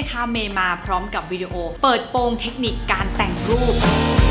นะคะเมย์มาพร้อมกับวิดีโอ เปิดโปงเทคนิคการแต่งรูป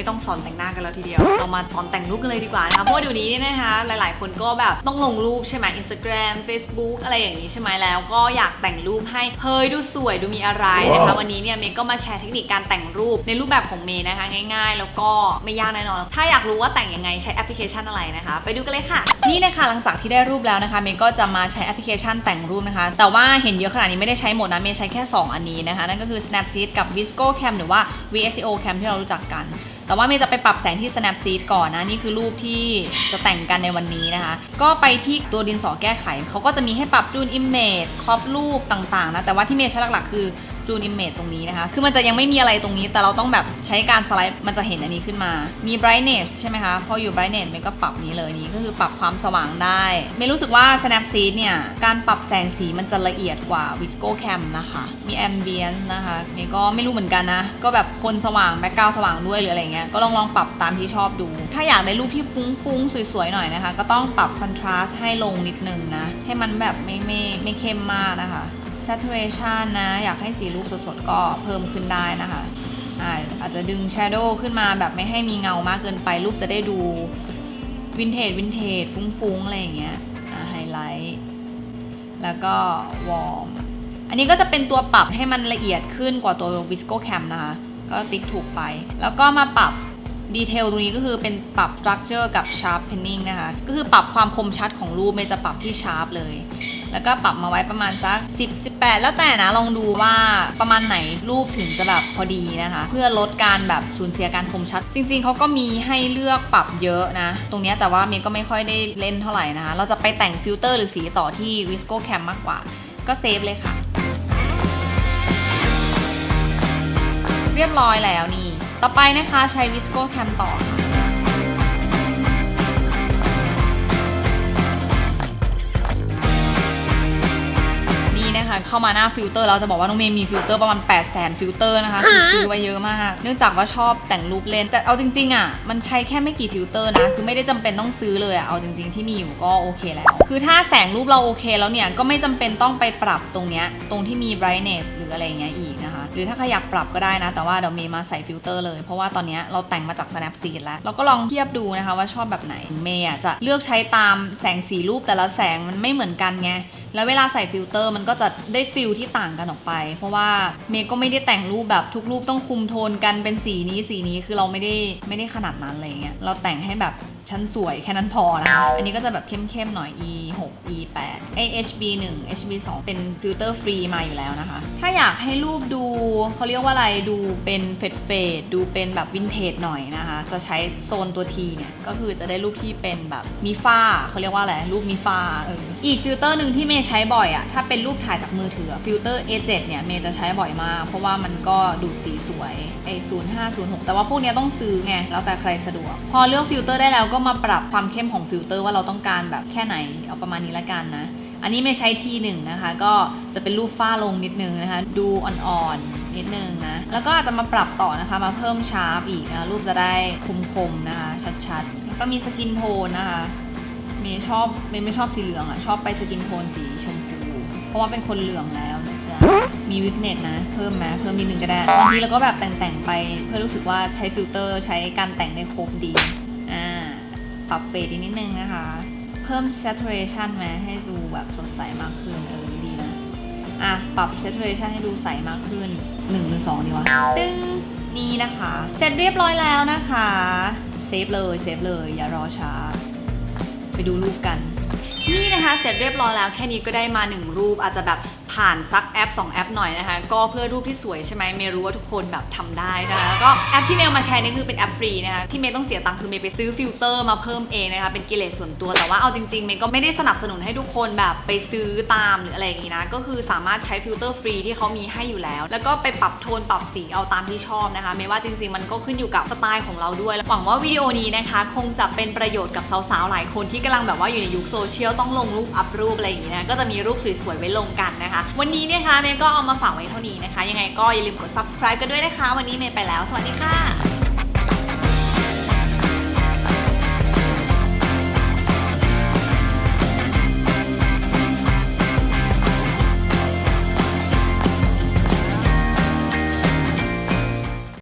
ไม่ต้องสอนแต่งหน้ากันแล้วทีเดียว เรามาสอนแต่งรูปกันเลยดีกว่านะคะ เพราะว่าเดี๋ยวนี้เนี่ยนะคะ หลาย ๆ คนก็แบบต้องลงรูปใช่ไหม Instagram Facebook อะไรอย่างนี้ใช่ไหมแล้ว ก็อยากแต่งรูปให้เฮ้ยดูสวยดูมีอะไรนะคะวันนี้เนี่ยเมย์ก็มาแชร์เทคนิคการแต่งรูปในรูปแบบของเมย์นะคะ ง่าย ๆ แล้วก็ไม่ยากแน่นอน ถ้าอยากรู้ว่าแต่งยังไงใช้แอปพลิเคชันอะไรนะคะ ไปดูกันเลยค่ะ นี่นะคะหลังจากที่ได้รูปแล้วนะคะเมย์ก็จะมาใช้แอปพลิเคชันแต่งรูปนะคะ แต่ว่าเห็นเยอะขนาดนี้ไม่ได้ใช้หมดนะเมย์ใช้แค่ 2 อันนี้นะคะ นั่นก็คือ Snapseed กับ Visco Cam หรือว่า VSCO Cam ที่เรารู้จักกัน แต่ว่าเมย์จะไปปรับแสงที่ Snapseed ก่อนนะ นี่คือรูปที่จะแต่งกันในวันนี้นะคะ ก็ไปที่ตัวดินสอแก้ไข เขาก็จะมีให้ปรับจูน Image ครอบรูปต่างๆนะ แต่ว่าที่เมย์ใช้หลักๆ คือ จูน Image ตรงนี้นะคะ คือมันจะยังไม่มีอะไรตรงนี้ แต่เราต้องแบบใช้การสไลด์มันจะเห็นอันนี้ขึ้นมา มี brightness ใช่ไหมคะ พออยู่ brightness มย์ก็ปรับนี้เลยนี่ก็คือปรับความสว่างได้เมย์รู้สึกว่า Snapseed เนี่ย การปรับแสงสีมันจะละเอียดกว่า Visco Cam นะคะ มี ambience นะคะเมย์ก็ไม่รู้เหมือนกันนะ ก็แบบคนสว่างแบ็กกราวสว่างด้วยหรืออะไรเงี้ย ก็ลองลองปรับตามที่ชอบดู ถ้าอยากได้รูปที่ฟุ้งๆสวยๆหน่อยนะคะ ก็ต้องปรับ contrast ให้ลงนิดนึงนะ ให้มันแบบไม่ไม่ไม่เข้มมากนะคะ saturation นะ อยากให้สีรูปสดๆ ก็เพิ่มขึ้นได้นะคะอาอาจจะดึง shadow ขึ้นมาแบบไม่ให้มีเงามากเกินไป รูปจะได้ดูวินเทจวินเทจฟุ้งๆ อะไรอย่างเงี้ยไฮไลท์แล้วก็วอร์มอันนี้ก็จะเป็นตัวปรับให้มันละเอียดขึ้นกว่าตัว Visco Cam นะคะ ก็ติ๊กถูกไป แล้วก็มาปรับ ดีเทลตรงนี้ก็คือเป็นปรับ structure กับ sharpening นะคะ ก็คือปรับความคมชัดของรูปเมย์จะปรับที่ sharp เลย แล้วก็ปรับมาไว้ประมาณสัก 10 18 แล้วแต่นะลองดูว่าประมาณไหนรูปถึงจะแบบพอดีนะคะ เพื่อลดการแบบสูญเสียการคมชัด จริง ๆเขาก็มีให้เลือกปรับเยอะนะ ตรงนี้แต่ว่าเมย์ก็ไม่ค่อยได้เล่นเท่าไหร่นะคะ เราจะไปแต่งฟิลเตอร์หรือสีต่อที่ Visco Cam มากกว่า ก็เซฟเลยค่ะ เรียบร้อยแล้วนี่ ต่อไปนะคะใช้วิสโก้แคมต่อค่ะ เข้ามาหน้าฟิลเตอร์เราจะบอกว่าน้องเมย์มีฟิลเตอร์ประมาณ8 0 0 0 0 0ฟิลเตอร์นะคะคือซื้อไว้เยอะมาก เนื่องจากว่าชอบแต่งรูปเล่น แต่เอาจริงๆอะมันใช้แค่ไม่กี่ฟิลเตอร์นะ คือไม่ได้จำเป็นต้องซื้อเลยอะเอาจริง ๆที่มีอยู่ก็โอเคแล้ว คือถ้าแสงรูปเราโอเคแล้วเนี่ยก็ไม่จำเป็นต้องไปปรับตรงเนี้ยตรงที่มี brightness หรืออะไรอย่างเงี้ยอีกนะคะ หรือถ้าใครอยากปรับก็ได้นะ แต่ว่าเดี๋ยวเมย์มาใส่ฟิลเตอร์เลย เพราะว่าตอนเนี้ยเราแต่งมาจาก Snapseed แล้ว เราก็ลองเทียบดูนะคะว่าชอบแบบไหน เมย์อะจะเลือกใช้ตามแสงสีรูปแต่ละแสงมันไม่เหมือนกันไงแล้วเวลาใส่ฟิลเตอร์มันก็จะได้ฟิลที่ต่างกันออกไป เพราะว่าเมย์ก็ไม่ได้แต่งรูปแบบทุกรูปต้องคุมโทนกันเป็นสีนี้สีนี้คือเราไม่ได้ไม่ได้ขนาดนั้นอะไรเงี้ยเราแต่งให้แบบชั้นสวยแค่นั้นพอนะคะ อันนี้ก็จะแบบเข้มๆหน่อย e 6 e 8 a hb 1 hb 2เป็นฟิลเตอร์ฟรีมาอยู่แล้วนะคะ ถ้าอยากให้รูปดูเขาเรียกว่าอะไรดูเป็นเฟดเฟดดูเป็นแบบวินเทจหน่อยนะคะ จะใช้โซนตัว T เนี่ย ก็คือจะได้รูปที่เป็นแบบมีฝ้าเขาเรียกว่าอะไรรูปมีฝ้าเอออีกฟิลเตอร์หนึ่งที่เมย์ใช้บ่อยอะถ้าเป็นรูปถ่ายจากมือถือฟิลเตอร์ A7 เนี่ยเมย์จะใช้บ่อยมาก เพราะว่ามันก็ดูดสีสวยไอ05 06 แต่ว่าพวกนี้ต้องซื้อไง แล้วแต่ใครสะดวก พอเลือกฟิลเตอร์ได้แล้วก็มาปรับความเข้มของฟิลเตอร์ว่าเราต้องการแบบแค่ไหน เอาประมาณนี้ละกันนะ อันนี้ไม่ใช้ทีหนึ่งนะคะ ก็จะเป็นรูปฝ้าลงนิดนึงนะคะ ดูอ่อนๆนิดนึงนะ แล้วก็อาจจะมาปรับต่อนะคะ มาเพิ่มชาร์ปอีกนะ รูปจะได้คมๆนะคะ ชัดๆแล้วก็มีสกินโทนนะคะ เมย์ชอบเมย์ไม่ชอบสีเหลืองอะ่ะชอบไปสกินโทนสีชมพู เพราะว่าเป็นคนเหลืองแล้วนะจ๊ะ มีวิกเน็ตนะ เพิ่มไหมเพิ่มนิดนึงก็ได้บางทีเราก็แบบแต่งๆไปเพื่อรู้สึกว่าใช้ฟิลเตอร์ใช้การแต่งได้ครบดี อ่า ปรับเฟดอีกนิดนึงนะคะ เพิ่ม saturation ไหมให้ดูแบบสดใสมากขึ้นเออดีนะ อะ ปรับ saturation ให้ดูใสมากขึ้น1หรือ2ดีวะ ตึ้งนี่นะคะ เสร็จเรียบร้อยแล้วนะคะ เซฟเลย เซฟเลย อย่ารอช้า ดูรูปกัน นี่นะคะเสร็จเรียบร้อยแล้วแค่นี้ก็ได้มาหนึ่งรูปอาจจะแบบ ผ่านซักแอป 2 แอปหน่อยนะคะ ก็เพื่อรูปที่สวยใช่ไหมเมย์รู้ว่าทุกคนแบบทำได้นะคะแล้วก็แอปที่เมย์เอามาใช้นี่คือเป็นแอปฟรีนะคะที่เมย์ต้องเสียตังค์คือเมย์ไปซื้อฟิลเตอร์มาเพิ่มเองนะคะเป็นกิเลสส่วนตัวแต่ว่าเอาจริงๆเมย์ก็ไม่ได้สนับสนุนให้ทุกคนแบบไปซื้อตามหรืออะไรอย่างงี้นะก็คือสามารถใช้ฟิลเตอร์ฟรีที่เขามีให้อยู่แล้ว แล้วก็ไปปรับโทนปรับสีเอาตามที่ชอบนะคะเมย์ว่าจริงๆ มันก็ขึ้นอยู่กับสไตล์ของเราด้วยหวังว่าวิดีโอนี้นะคะ คงจะเป็นประโยชน์กับสาวๆหลายคนที่กำลังแบบว่าอยู่ในยุคโซเชียลต้องลงรูปอัพรูปอะไรอย่างงี้นะก็จะมีรูปสวยๆไว้ลงกันนะคะวันนี้เนี่ยนะคะเมย์ก็เอามาฝากไว้เท่านี้นะคะ ยังไงก็อย่าลืมกด subscribe กันด้วยนะคะ วันนี้เมย์ไปแล้ว สวัสดีค่ะ